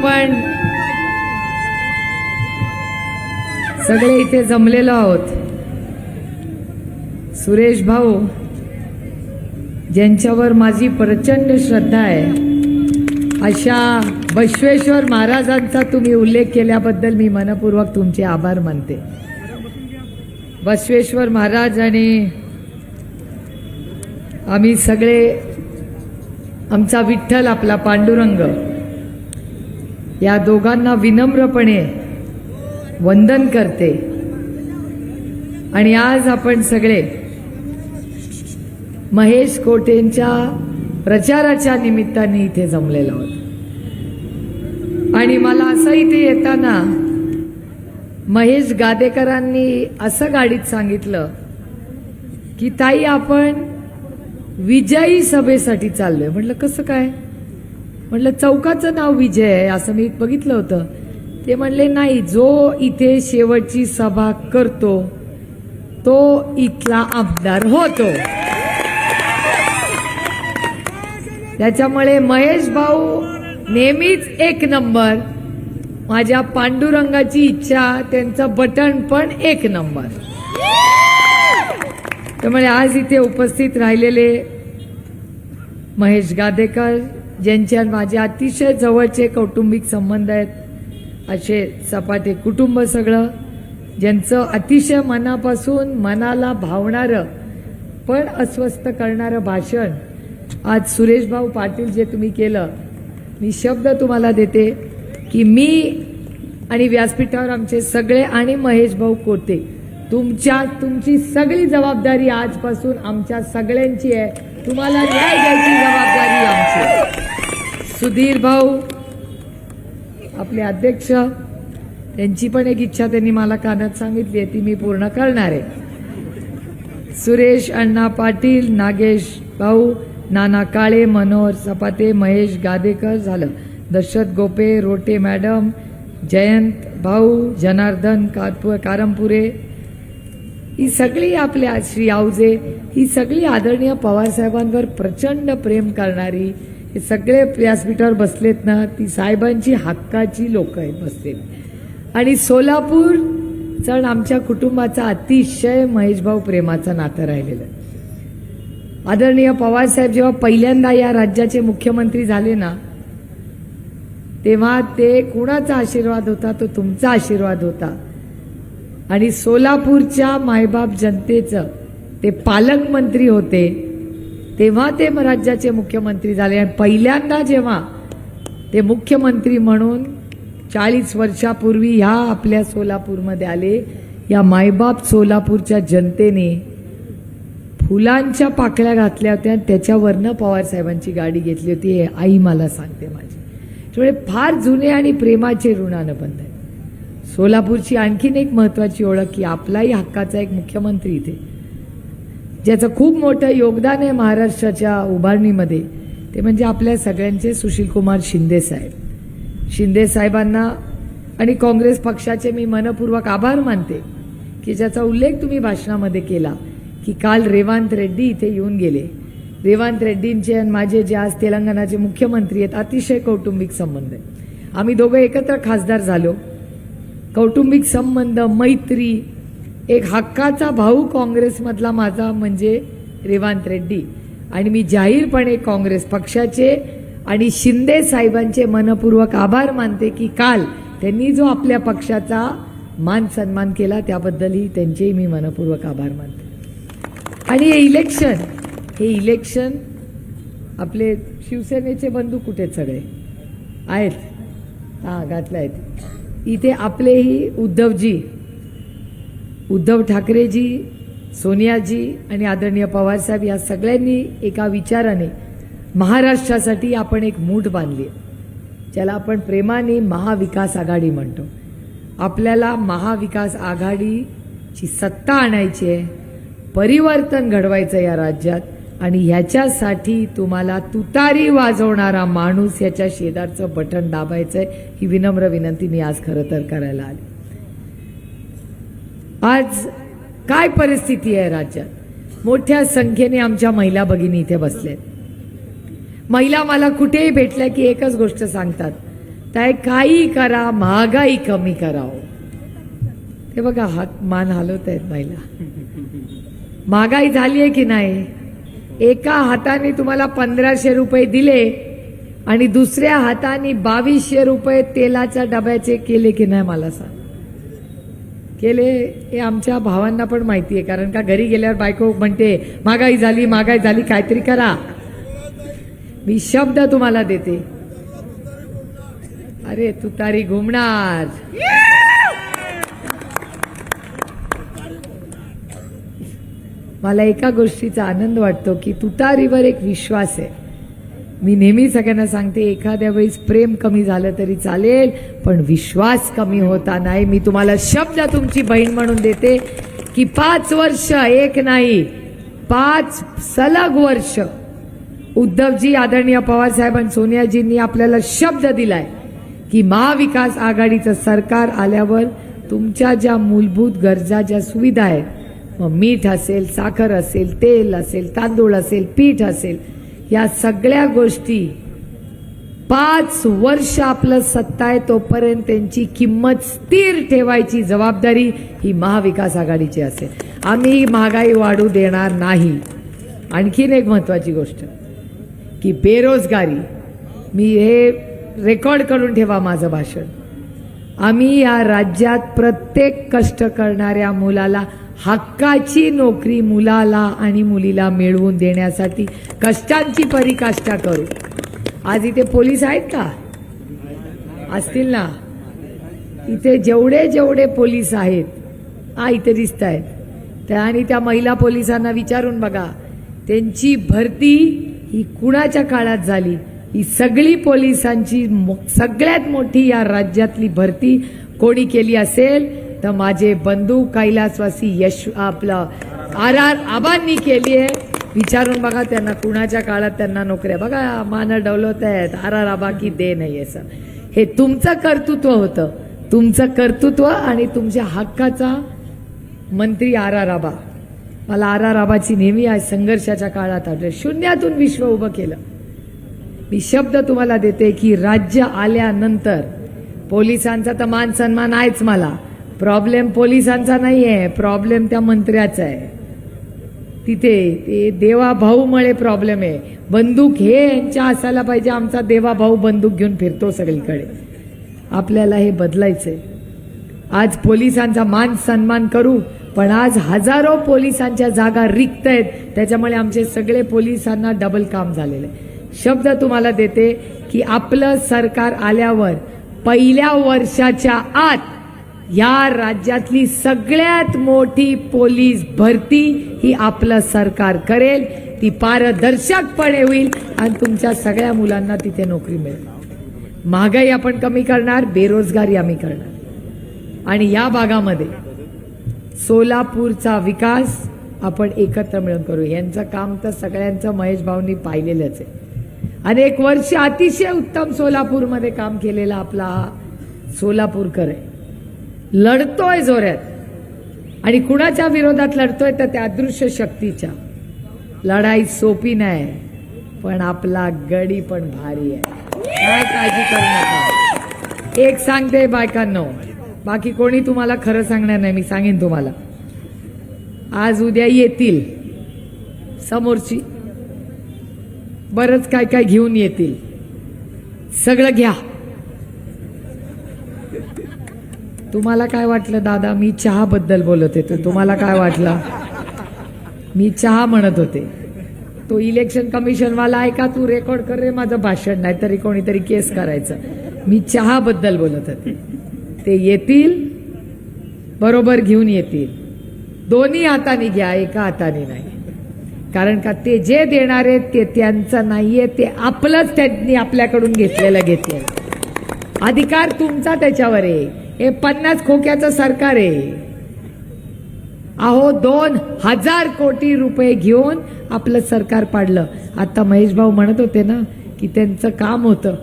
आपण सगळे इथे जमलेलो आहोत. सुरेश भाऊ ज्यांच्यावर माझी प्रचंड श्रद्धा आहे अशा बसवेश्वर महाराजांचा तुम्ही उल्लेख केल्याबद्दल मी मनपूर्वक तुमचे आभार मानते. बसवेश्वर महाराज आणि आम्ही सगळे आमचा विठ्ठल आपला पांडुरंग या दोघांना विनम्रपणे वंदन करते. आणि आज आपण सगळे महेश कोटेंच्या प्रचाराच्या निमित्ताने इथे जमलेलो आहोत. आणि मला असं इथे येताना महेश गादेकरांनी असं गाडीत सांगितलं की ताई आपण विजयी सभेसाठी चाललोय. म्हटलं कसं काय? म्हटलं चौकाचं नाव विजय आहे असं मी बघितलं होतं. ते म्हणले नाही जो इथे शेवटची सभा करतो तो इथला आमदार होतो. त्याच्यामुळे महेश भाऊ नेहमीच एक नंबर. माझ्या पांडुरंगाची इच्छा त्यांचं बटन पण एक नंबर. त्यामुळे आज इथे उपस्थित राहिलेले महेश गादेकर ज्यांच्या माझे अतिशय जवळचे कौटुंबिक संबंध आहेत असे सपाटे कुटुंब सगळं ज्यांचं अतिशय मनापासून मनाला भावणारं पण अस्वस्थ करणारं भाषण आज सुरेशभाऊ पाटील जे तुम्ही केलं मी शब्द तुम्हाला देते की मी आणि व्यासपीठावर आमचे सगळे आणि महेश भाऊ कोते तुमच्या तुमची सगळी जबाबदारी आजपासून आमच्या सगळ्यांची आहे. तुम्हाला न्याय द्यायची जबाबदारी आमची. सुधीर भाऊ आपले अध्यक्ष त्यांची पण एक इच्छा त्यांनी मला कानात सांगितली आहे ती मी पूर्ण करणार आहे. सुरेश अण्णा पाटील नागेश भाऊ नाना काळे मनोहर सपाते महेश गादेकर झालं. दशरथ गोपे रोटे मॅडम जयंत भाऊ जनार्दन कारपु कारमपुरे ही सगळी आपल्या श्री आवजे ही सगळी आदरणीय पवारसाहेबांवर प्रचंड प्रेम करणारी हे सगळे व्यासपीठावर बसलेत ना ती साहेबांची हक्काची लोक आहेत बसलेली आणि सोलापूर चण आमच्या कुटुंबाचा अतिशय महेशभाऊ प्रेमाचं नातं राहिलेलं आहे. आदरणीय पवारसाहेब जेव्हा पहिल्यांदा या राज्याचे मुख्यमंत्री झाले ना तेव्हा ते कुणाचा आशीर्वाद होता? तो तुमचा आशीर्वाद होता. आणि सोलापूरच्या मायबाप जनतेचं ते पालकमंत्री होते तेव्हा ते राज्याचे मुख्यमंत्री झाले. आणि पहिल्यांदा जेव्हा ते मुख्यमंत्री म्हणून चाळीस वर्षापूर्वी ह्या आपल्या सोलापूरमध्ये आले या मायबाप सोलापूरच्या जनतेने फुलांच्या पाकळ्या घातल्या होत्या आणि त्याच्यावरनं पवारसाहेबांची गाडी घेतली होती. हे आई मला सांगते माझी. त्यामुळे फार जुने आणि प्रेमाचे ऋणानं आहे सोलापूरची आणखीन एक महत्वाची ओळख की आपलाही हक्काचा एक मुख्यमंत्री इथे. ज्याचं खूप मोठं योगदान आहे महाराष्ट्राच्या उभारणीमध्ये ते म्हणजे आपल्या सगळ्यांचे सुशीलकुमार शिंदे साहेब. शिंदे साहेबांना आणि काँग्रेस पक्षाचे मी मनपूर्वक आभार मानते की ज्याचा उल्लेख तुम्ही भाषणामध्ये केला की काल रेवांत रेड्डी इथे येऊन गेले. रेवांत रेड्डींचे आणि माझे जे आज तेलंगणाचे मुख्यमंत्री आहेत अतिशय कौटुंबिक संबंध आहे. आम्ही दोघं एकत्र खासदार झालो. कौटुंबिक संबंध मैत्री एक हक्काचा भाऊ काँग्रेसमधला माझा म्हणजे रेवांत रेड्डी. आणि मी जाहीरपणे काँग्रेस पक्षाचे आणि शिंदे साहेबांचे मनपूर्वक आभार मानते की काल त्यांनी जो आपल्या पक्षाचा मान सन्मान केला त्याबद्दलही त्यांचेही मी मनपूर्वक आभार मानते. आणि हे इलेक्शन हे इलेक्शन आपले शिवसेनेचे बंधू कुठे आहेत सगळे? आहेत. हां घातले आहेत. इथे आपलेही उद्धवजी उद्धव ठाकरेजी सोनियाजी आणि आदरणीय पवारसाहेब या सगळ्यांनी एका विचाराने महाराष्ट्रासाठी आपण एक मूठ बांधली ज्याला आपण प्रेमाने महाविकास आघाडी म्हणतो. आपल्याला महाविकास आघाडीची सत्ता आणायची आहे परिवर्तन घडवायचं या राज्यात. आणि ह्याच्यासाठी तुम्हाला तुतारी वाजवणारा माणूस याच्या शेजारचं बटन दाबायचंय. ही विनम्र विनंती मी आज खरं तर करायला आली. आज काय परिस्थिती आहे राज्यात? मोठ्या संख्येने आमच्या महिला भगिनी इथे बसल्यात महिला मला कुठेही भेटल्या की एकच गोष्ट सांगतात. काय काही करा महागाई कमी करावं. ते बघा हात मान हलवत आहेत महिला. महागाई झाली आहे की नाही? एका हाताने तुम्हाला पंधराशे रुपये दिले आणि दुसऱ्या हाताने बावीसशे रुपये तेलाच्या डब्याचे केले की नाही मला सांग. केले हे आमच्या भावांना पण माहिती आहे कारण का घरी गेल्यावर बायको म्हणते महागाई झाली महागाई झाली काहीतरी करा. मी शब्द तुम्हाला देते. अरे तुतारी घुमणार. मला एका गोष्टीचा आनंद वाटतो की तुतारीवर एक विश्वास आहे. मी नेहमी सगळ्यांना सांगते एखाद्या वेळेस प्रेम कमी झालं तरी चालेल पण विश्वास कमी होता नाही. मी तुम्हाला शब्द तुमची बहीण म्हणून देते की पाच वर्ष एक नाही पाच सलग वर्ष. उद्धवजी आदरणीय पवारसाहेब आणि सोनियाजींनी आपल्याला शब्द दिलाय की महाविकास आघाडीचं सरकार आल्यावर तुमच्या ज्या मूलभूत गरजा ज्या सुविधा आहेत मग मीठ असेल साखर असेल तेल असेल तांदूळ असेल पीठ असेल या सगळ्या गोष्टी पाच वर्ष आपलं सत्ता आहे तोपर्यंत त्यांची किंमत स्थिर ठेवायची जबाबदारी ही महाविकास आघाडीची असेल. आम्ही महागाई वाढू देणार नाही. आणखीन एक महत्वाची गोष्ट की बेरोजगारी मी हे रेकॉर्ड करून ठेवा माझं भाषण. आम्ही या राज्यात प्रत्येक कष्ट करणाऱ्या मुलाला हक्काची नोकरी मुलाला आणि मुलीला मिळवून देण्यासाठी कष्टांची परिकाष्ठा करू. आज इथे पोलीस आहेत का? असतील ना? इथे जेवढे जेवढे पोलीस आहेत हा इथे दिसत आहेत त्या आणि त्या महिला पोलिसांना विचारून बघा. त्यांची भरती ही कुणाच्या काळात झाली? ही सगळी पोलिसांची मो- सगळ्यात मोठी या राज्यातली भरती कोणी केली असेल? तर माझे बंधू कैलासवासी यश आपलं आर आर आबांनी केली आहे. विचारून बघा त्यांना कुणाच्या काळात त्यांना नोकऱ्या. बघा मान डवलवत आहेत. आर आर आबा की दे नाही असं हे तुमचं कर्तृत्व होतं. तुमचं कर्तृत्व आणि तुमच्या हक्काचा मंत्री आर आर आबा. मला आर आर आबाची नेहमी आज संघर्षाच्या काळात आठवले शून्यातून विश्व उभं केलं. मी शब्द तुम्हाला देते की राज्य आल्यानंतर पोलिसांचा तर मान सन्मान आहेच मला. प्रॉब्लेम पोलिसांचा नाही आहे प्रॉब्लेम त्या मंत्र्याचा आहे. तिथे ते देवा भाऊ मुळे प्रॉब्लेम आहे. बंदूक हे यांच्या असायला पाहिजे आमचा देवा भाऊ बंदूक घेऊन फिरतो सगळीकडे. आपल्याला हे बदलायचंय. आज पोलिसांचा मान सन्मान करू पण आज हजारो पोलिसांच्या जागा रिक्त आहेत. त्याच्यामुळे आमचे सगळे पोलिसांना डबल काम झालेलं आहे. शब्द तुम्हाला देते की आपलं सरकार आल्यावर पहिल्या वर्षाच्या आत या राज्यातली सगळ्यात मोठी पोलीस भरती ही आपलं सरकार करेल. ती पारदर्शकपणे होईल आणि तुमच्या सगळ्या मुलांना तिथे नोकरी मिळेल. महागाई आपण कमी करणार बेरोजगारी आम्ही करणार. आणि या भागामध्ये सोलापूरचा विकास आपण एकत्र मिळून करू. यांचं काम तर सगळ्यांचं महेश भाऊंनी पाहिलेलंच आहे. आणि एक वर्ष अतिशय उत्तम सोलापूरमध्ये काम केलेला आपला सोलापूरकर आहे. लढतोय जोऱ्यात आणि कुणाच्या विरोधात लढतोय तर त्या अदृश्य शक्तीच्या. लढाई सोपी नाही पण आपला गडी पण भारी आहे. काय काळजी करू नका. एक सांगते बायकांनो बाकी कोणी तुम्हाला खरं सांगणार नाही मी सांगेन तुम्हाला. आज उद्या येतील समोरची. बरंच काय काय घेऊन येतील. सगळं घ्या. तुम्हाला काय वाटलं दादा? मी चहा बद्दल बोलत होते. तुम्हाला काय वाटलं? मी चहा म्हणत होते. तो इलेक्शन कमिशन वाला आहे का तू रेकॉर्ड कर रे माझं भाषण? नाही तरी कोणीतरी केस करायचं. मी चहा बद्दल बोलत होते. ते येतील बरोबर घेऊन येतील. दोन्ही हाताने घ्या एका हाताने नाही. कारण का ते जे देणार आहेत ते त्यांचं नाहीये ते आपलंच त्यांनी आपल्याकडून घेतलेलं घेतलेलं अधिकार तुमचा त्याच्यावर आहे. हे पन्नास खोक्याचं सरकार आहे. अहो दोन हजार कोटी रुपये घेऊन आपलं सरकार पाडलं. आता महेश भाऊ म्हणत होते ना की त्यांचं काम होतं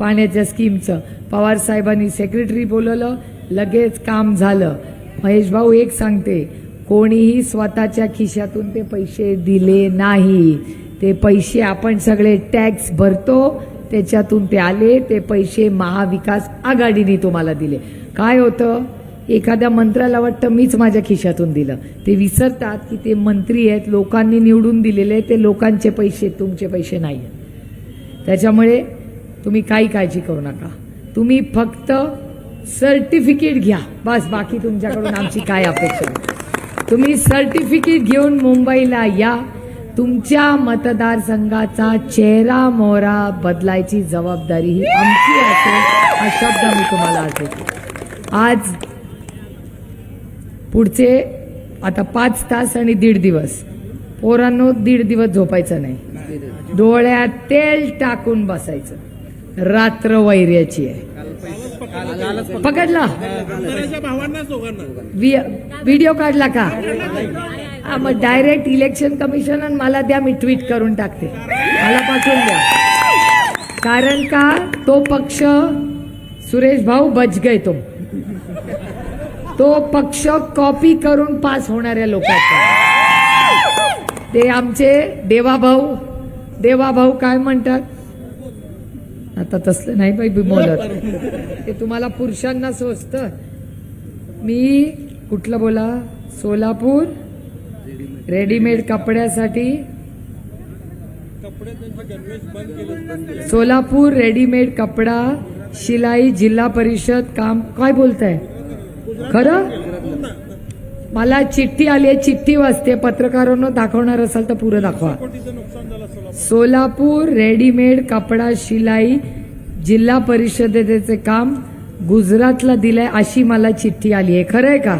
पाण्याच्या स्कीमचं. पवार साहेबांनी सेक्रेटरी बोलवलं लगेच काम झालं. महेश भाऊ एक सांगते कोणीही स्वतःच्या खिशातून ते पैसे दिले नाही. ते पैसे आपण सगळे टॅक्स भरतो त्याच्यातून ते आले ते पैसे महाविकास आघाडीने तुम्हाला दिले. काय होतं? एखाद्या मंत्र्याला वाटतं मीच माझ्या खिशातून दिलं. ते विसरतात की ते मंत्री आहेत लोकांनी निवडून दिलेले ते लोकांचे पैसे तुमचे पैसे नाही आहेत त्याच्यामुळे तुम्ही काही काळजी करू नका. तुम्ही फक्त सर्टिफिकेट घ्या. बस बाकी तुमच्याकडून आमची काय अपेक्षा तुम्ही सर्टिफिकेट घेऊन मुंबईला या. तुमच्या मतदारसंघाचा चेहरा मोहरा बदलायची जबाबदारी ही आमची असेल हा शब्द मी तुम्हाला आज देते आज पुढचे आता पाच तास आणि दीड दिवस. पोरांनो दीड दिवस झोपायचं नाही. डोळ्यात तेल टाकून बसायचं. रात्र वैर्याची आहे. पकडला? वि- व्हिडिओ काढला का? हा, मग डायरेक्ट इलेक्शन कमिशन आणि मला द्या मी ट्विट करून टाकते. मला पाठवून द्या. कारण का तो पक्ष सुरेश भाऊ बच गए तो. तो पक्ष कॉपी करून पास होणाऱ्या लोकांचा. ते आमचे देवाभाऊ देवाभाऊ काय म्हणतात? आता तसलं नाही बाई बोलत ते तुम्हाला पुरुषांना सोचत मी कुठलं बोला? सोलापूर रेडीमेड कपड्यासाठी सोलापूर रेडीमेड कपडा शिलाई जिल्हा परिषद काम काय बोलताय? खरं? मला चिठ्ठी आली आहे चिठ्ठी वाचते. पत्रकारांना दाखवणार असाल तर पुरं दाखवा. सोलापूर. रेडीमेड कपडा शिलाई जिल्हा परिषदेचे काम गुजरातला दिलंय अशी मला चिठ्ठी आली आहे. खरंय का?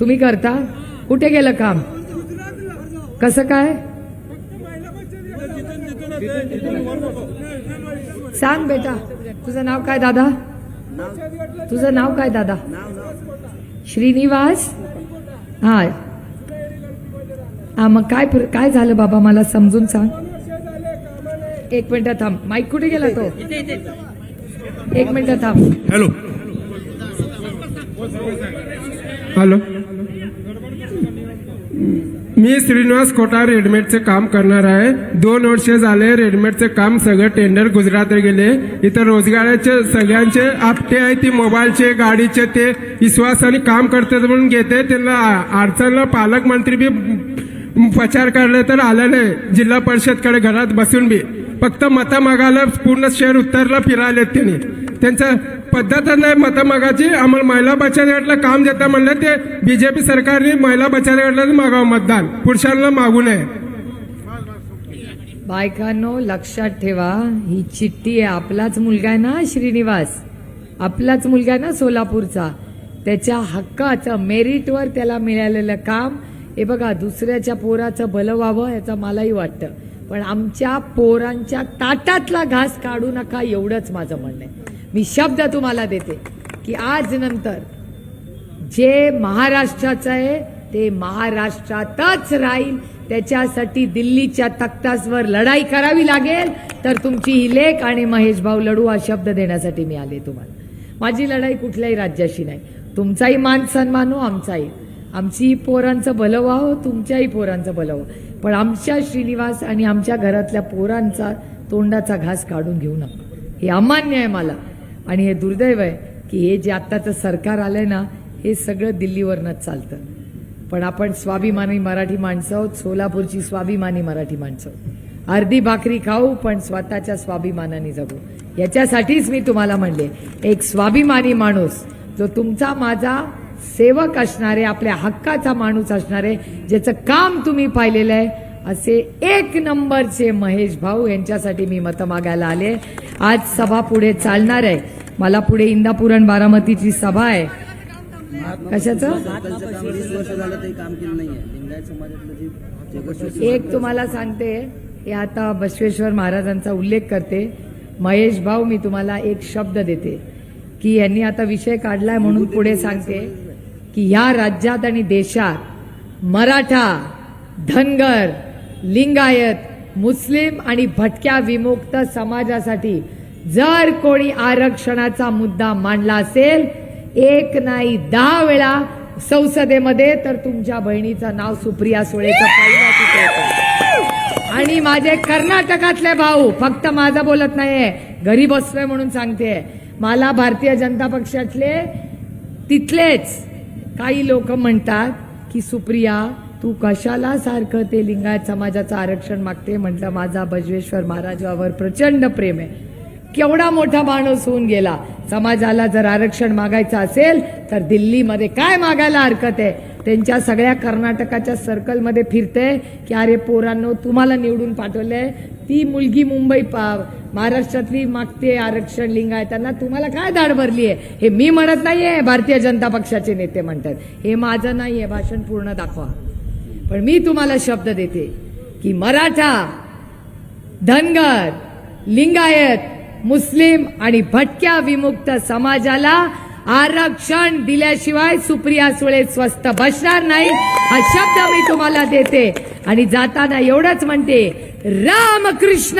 तुम्ही करता? कुठे गेलं काम? कसं काय? सांग बेटा. तुझं नाव काय दादा? तुझं नाव काय दादा? श्रीनिवास? हा. हा मग काय प्र- काय झालं बाबा? मला समजून सांग. एक मिनिट थांब. माईक कुठे गेला तो? एक मिनिट थांब. हॅलो. हॅलो. मी श्रीनिवास खोटा रेडमेडचे काम करणार आहे. दोन वर्ष झाले रेडमेडचे काम सगळं टेंडर गुजरात गेले. इथं रोजगाराचे सगळ्यांचे आपटे आहे ती मोबाईलचे गाडीचे ते विश्वासाने काम करतात म्हणून घेते. त्यांना अडचणला पालकमंत्री बी प्रचार करले तर आले नाही. जिल्हा परिषदकडे घरात बसून बी. फक्त मतं मागायला पूर्ण शहर उत्तरला फिरायलेत त्यांनी त्यांचं पद्धतच नाही मतमागाची. आम्हाला महिला बचत गटला काम देता म्हणलं ते बीजेपी सरकारने महिला बचत गटाला मागावं मतदान. पुरुषांना मागू नये. बायकांनो लक्षात ठेवा ही चिठ्ठी आहे. आपलाच मुलगा आहे ना श्रीनिवास? आपलाच मुलगा आहे ना सोलापूरचा? त्याच्या हक्काचं मेरिटवर त्याला मिळालेलं काम हे बघा दुसऱ्याच्या पोराचं भलं व्हावं याचं मलाही वाटतं. पण आमच्या पोरांच्या ताटातला घास काढू नका एवढंच माझं म्हणणं आहे. मी शब्द तुम्हाला देते की आज नंतर जे महाराष्ट्राचं आहे ते महाराष्ट्रातच राहील. त्याच्यासाठी दिल्लीच्या तख्तासवर लढाई करावी लागेल. तर तुमची ही लेख आणि महेश भाऊ लढू हा शब्द देण्यासाठी मी आले तुम्हाला. माझी लढाई कुठल्याही राज्याशी नाही. तुमचाही मान सन्मान हो आमचाही. आमची पोरांचं भलं व्हावं तुमच्याही पोरांचं भलं व्हावं. पण आमच्या श्रीनिवास आणि आमच्या घरातल्या पोरांचा तोंडाचा घास काढून घेऊ नका. हे अमान्य आहे मला. आणि हे दुर्दैव आहे की हे जे आत्ताचं सरकार आलंय ना हे सगळं दिल्लीवरनंच चालतं. पण आपण स्वाभिमानी मराठी माणसं आहोत सोलापूरची स्वाभिमानी मराठी माणसं आहोत. अर्धी भाकरी खाऊ पण स्वतःच्या स्वाभिमानाने जगू. याच्यासाठीच मी तुम्हाला म्हणले एक स्वाभिमानी माणूस जो तुमचा माझा सेवक असणारे आपल्या हक्काचा माणूस असणारे ज्याचं काम तुम्ही पाहिलेलं आहे असे एक नंबरचे महेश भाऊ यांच्यासाठी मी मतं मागायला आले. आज सभा पुढे चालणार आहे. मला पुढे इंदापूर आणि बारामतीची सभा आहे. कशाचं? एक तुम्हाला सांगते हे आता बसवेश्वर महाराजांचा उल्लेख करते. महेश भाऊ मी तुम्हाला एक शब्द देते की यांनी आता विषय काढलाय म्हणून पुढे सांगते की ह्या राज्यात आणि देशात मराठा धनगर लिंगायत मुस्लिम आणि भटक्या विमुक्त समाजासाठी जर कोणी आरक्षणाचा मुद्दा मांडला असेल एक नाही दहा वेळा संसदेमध्ये तर तुमच्या बहिणीचं नाव सुप्रिया सुळेचं तिथे आणि माझे कर्नाटकातले भाऊ फक्त माझा बोलत नाहीये घरी बसलोय म्हणून सांगते मला भारतीय जनता पक्षातले तिथलेच काही लोक म्हणतात की सुप्रिया तू कशाला सारखं ते लिंगायत समाजाचं आरक्षण मागते? म्हटलं माझा बजवेश्वर महाराजावर प्रचंड प्रेम आहे. केवढा मोठा माणूस होऊन गेला. समाजाला जर आरक्षण मागायचं असेल तर दिल्लीमध्ये काय मागायला हरकत आहे? त्यांच्या सगळ्या कर्नाटकाच्या सर्कलमध्ये फिरते की अरे पोरांनो तुम्हाला निवडून पाठवलंय. ती मुलगी मुंबई पा- महाराष्ट्रातली मागते आरक्षण लिंगायतांना. तुम्हाला काय दाढ भरली आहे? हे मी म्हणत नाहीये भारतीय जनता पक्षाचे नेते म्हणतात. हे माझं नाहीये भाषण पूर्ण दाखवा. पण मी तुम्हाला शब्द देते की मराठा धनगर लिंगायत मुस्लिम आणि भटक्या विमुक्त समाजाला आरक्षण दिल्याशिवाय सुप्रिया सुळे स्वस्त बसणार नाही हा शब्द मी तुम्हाला देते. आणि जाताना एवढंच म्हणते रामकृष्ण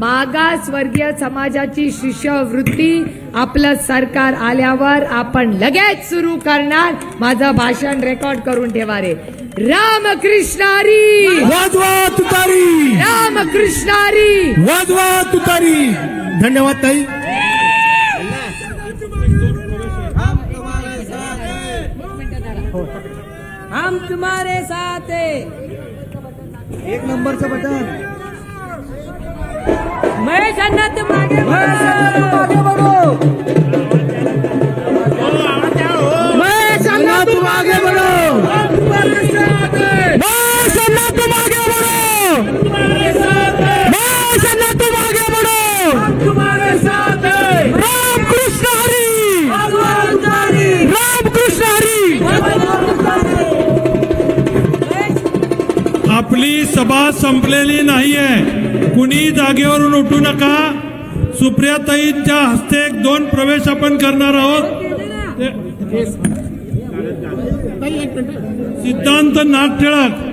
मागासवर्गीय समाजाची शिष्यवृत्ती आपलं सरकार आल्यावर आपण लगेच सुरू करणार. माझं भाषण रेकॉर्ड करून ठेवा रे रामकृष्ण हरी! वाजवा तुतारी! रामकृष्ण हरी! वाजवा तुतारी! धन्यवाद ताई. हम तुम्हारे साथ है। एक नंबरचं बटन. मैं बढ़ो मैं बढ़ो मैं बढ़ो मैं राम कृष्ण हरी. राम कृष्ण हरी. आपली सभा संपलेली नाहीये. कुणी जागेवरून उठू नका. सुप्रियाताईंच्या हस्ते एक दोन प्रवेश आपण करणार आहोत. सिद्धांत नाथ टिळक